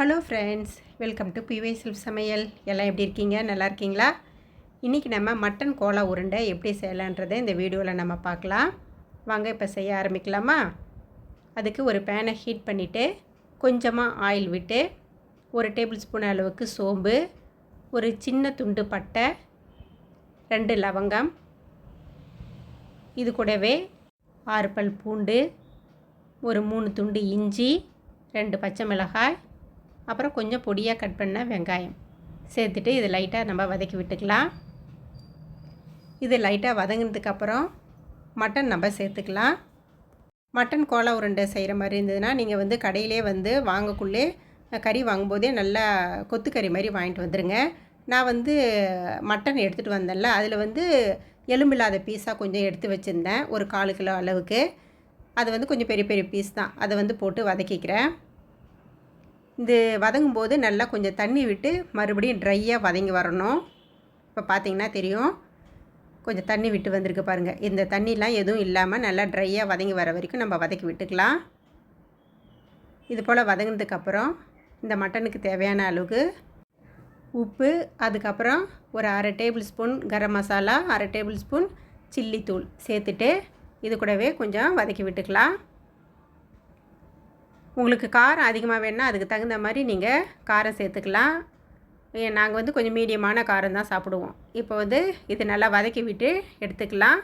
Hello friends welcome to பிவை self சமையல். எல்லாம் எப்படி இருக்கீங்க? நல்லா இருக்கீங்களா? இன்றைக்கி நம்ம மட்டன் கோலா உருண்டை எப்படி செய்யலான்றதை இந்த வீடியோவில் நம்ம பார்க்கலாம். வாங்க இப்போ செய்ய ஆரம்பிக்கலாமா? அதுக்கு ஒரு பேனை ஹீட் பண்ணிவிட்டு கொஞ்சமாக ஆயில் விட்டு ஒரு டேபிள் ஸ்பூன் அளவுக்கு சோம்பு ஒரு சின்ன துண்டு பட்டை ரெண்டு லவங்கம் இது கூடவே ஆறு பல் பூண்டு ஒரு மூணு துண்டு இஞ்சி ரெண்டு பச்சை மிளகாய் அப்புறம் கொஞ்சம் பொடியாக கட் பண்ண வெங்காயம். சேர்த்துட்டு இது லைட்டாக நம்ம வதக்கி விட்டுக்கலாம். இது லைட்டாக வதங்கினதுக்கப்புறம் மட்டன் நம்ம சேர்த்துக்கலாம். மட்டன் கோலா உருண்டை செய்கிற மாதிரி இருந்ததுன்னா நீங்கள் வந்து கடையிலே வந்து வாங்கக்குள்ளே கறி வாங்கும்போதே நல்லா கொத்துக்கறி மாதிரி வாங்கிட்டு வந்துடுங்க நான் வந்து மட்டன் எடுத்துகிட்டு வந்தேன்ல அதில் வந்து எலும்பில்லாத பீஸாக கொஞ்சம் எடுத்து வச்சுருந்தேன் ஒரு காலு கிலோ அளவுக்கு. அது வந்து கொஞ்சம் பெரிய பெரிய பீஸ் தான். அதை வந்து போட்டு வதக்கிக்கிறேன். இது வதங்கும் போது நல்லா கொஞ்சம் தண்ணி விட்டு மறுபடியும் ட்ரையாக வதங்கி வரணும். இப்போ பார்த்தீங்கன்னா தெரியும். கொஞ்சம் தண்ணி விட்டு வந்திருக்கு பாருங்கள் இந்த தண்ணிலாம் எதுவும் இல்லாமல் நல்லா ட்ரையாக வதங்கி வர வரைக்கும் நம்ம வதக்கி விட்டுக்கலாம். இது போல் வதங்கினதுக்கப்புறம் இந்த மட்டனுக்கு தேவையான அளவுக்கு உப்பு அதுக்கப்புறம் ஒரு அரை டேபிள் ஸ்பூன் கரம் மசாலா அரை டேபிள் ஸ்பூன் சில்லி தூள் சேர்த்துட்டு இது கூடவே கொஞ்சம் வதக்கி விட்டுக்கலாம். உங்களுக்கு காரம் அதிகமாக வேணுன்னா அதுக்கு தகுந்த மாதிரி நீங்கள் காரம் சேர்த்துக்கலாம். நாங்கள் வந்து கொஞ்சம் மீடியமான காரம் தான் சாப்பிடுவோம். இப்போ வந்து இது நல்லா வதக்கி விட்டு எடுத்துக்கலாம்.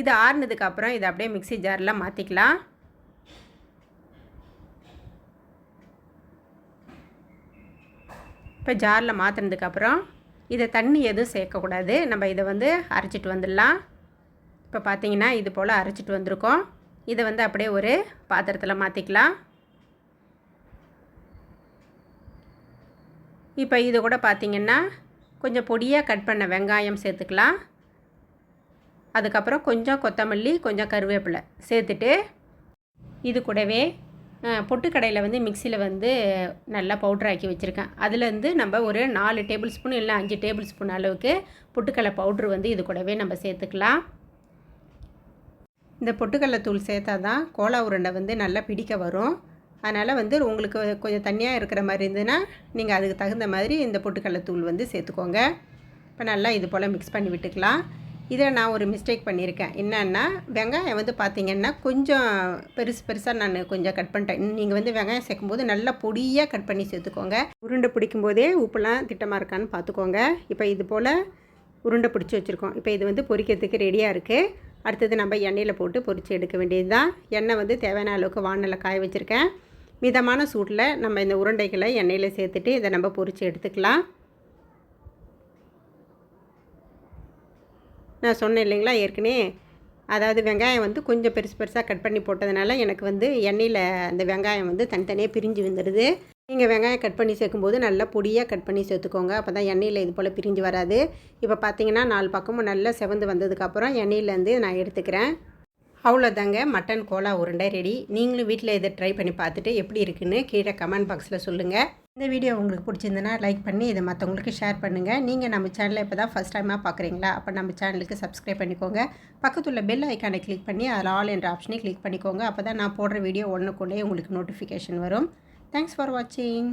இது ஆறுனதுக்கப்புறம் இதை அப்படியே மிக்சி ஜாரில் மாற்றிக்கலாம் இப்போ ஜாரில் மாற்றினதுக்கப்புறம் இதை தண்ணி எதுவும் சேர்க்கக்கூடாது. நம்ம இதை வந்து அரைச்சிட்டு வந்துடலாம். இப்போ பார்த்தீங்கன்னா இது போல் அரைச்சிட்டு வந்திருக்கோம். இதை வந்து அப்படியே ஒரு பாத்திரத்தில் மாற்றிக்கலாம் இப்போ இது கூட பார்த்திங்கன்னா கொஞ்சம் பொடியாக கட் பண்ண வெங்காயம் சேர்த்துக்கலாம். அதுக்கப்புறம் கொஞ்சம் கொத்தமல்லி கொஞ்சம் கருவேப்பிலை சேர்த்துட்டு இது கூடவே பொட்டுக்கடையில் வந்து மிக்சியில் வந்து நல்லா பவுட்ரு ஆக்கி வச்சுருக்கேன். அதுலேருந்து நம்ம ஒரு நாலு டேபிள் ஸ்பூன் இல்லை அஞ்சு டேபிள் ஸ்பூன் அளவுக்கு பொட்டுக்கடலை பவுட்ரு வந்து இது கூடவே நம்ம சேர்த்துக்கலாம். இந்த பொட்டுக்கடலை தூள் சேர்த்தா தான் கோலா உருண்டை வந்து நல்லா பிடிக்க வரும். அதனால் வந்து உங்களுக்கு கொஞ்சம் தண்ணியாக இருக்கிற மாதிரி இருந்ததுன்னா நீங்கள் அதுக்கு தகுந்த மாதிரி இந்த பொட்டுக்கடலை தூள் வந்து சேர்த்துக்கோங்க. இப்போ நல்லா இது போல் மிக்ஸ் பண்ணி விட்டுக்கலாம். இதில் நான் ஒரு மிஸ்டேக் பண்ணியிருக்கேன். என்னென்னா வெங்காயம் வந்து பார்த்திங்கன்னா கொஞ்சம் பெருசு பெருசாக நான் கொஞ்சம் கட் பண்ணிட்டேன். நீங்கள் வந்து வெங்காயம் சேர்க்கும்போது நல்லா பொடியாக கட் பண்ணி சேர்த்துக்கோங்க. உருண்டை பிடிக்கும் போதே உப்புலாம் திட்டமாக இருக்கான்னு பார்த்துக்கோங்க. இப்போ இது போல் உருண்டை பிடிச்சி வச்சுருக்கோம். இப்போ இது வந்து பொரிக்கிறதுக்கு ரெடியாக இருக்குது அடுத்தது நம்ம எண்ணெயில் போட்டு பொரித்து எடுக்க வேண்டியது தான் எண்ணெய் வந்து தேவையான அளவுக்கு வானலில் காய வச்சுருக்கேன். மிதமான சூட்டில் நம்ம இந்த உருண்டைகளை எண்ணெயில் சேர்த்துட்டு இதை நம்ம பொறிச்சு எடுத்துக்கலாம். நான் சொன்னேன் இல்லைங்களா ஏற்கனவே? அதாவது வெங்காயம் வந்து கொஞ்சம் பெருசு பெருசாக கட் பண்ணி போட்டதுனால எனக்கு வந்து எண்ணெயில் அந்த வெங்காயம் வந்து தனித்தனியாக பிரிஞ்சு வந்துடுது. நீங்கள் வெங்காயம் கட் பண்ணி சேர்க்கும்போது நல்லா பொடியாக கட் பண்ணி சேர்த்துக்கோங்க. அப்போ தான் எண்ணெயில் இது போல் பிரிஞ்சு வராது. இப்போ பார்த்தீங்கன்னா நாலு பக்கமும் நல்லா செவந்து வந்ததுக்கப்புறம் எண்ணெயிலேருந்து நான் எடுத்துக்கிறேன். அவ்வளோதாங்க. மட்டன் கோலா உருண்டை ரெடி நீங்களும் வீட்டில் இதை ட்ரை பண்ணி பார்த்துட்டு எப்படி இருக்குன்னு கீழே கமெண்ட் பாக்ஸில் சொல்லுங்கள் இந்த வீடியோ உங்களுக்கு பிடிச்சிருந்தனா லைக் பண்ணி இதை மற்றவங்களுக்கு ஷேர் பண்ணுங்கள் நீங்கள் நம்ம சேனலை இப்போ தான் ஃபஸ்ட் டைமாக பார்க்குறீங்களா? அப்போ நம்ம சேனலுக்கு சப்ஸ்கிரைப் பண்ணிக்கோங்க. பக்கத்தில் பெல் ஐக்கானை கிளிக் பண்ணி அதில் ஆல் என்ற ஆப்ஷனை கிளிக் பண்ணிக்கோங்க. அப்போ தான் நான் போடுற வீடியோ ஒன்றுக்குள்ளே உங்களுக்கு நோட்டிஃபிகேஷன் வரும். தேங்க்ஸ் ஃபார் வாட்சிங்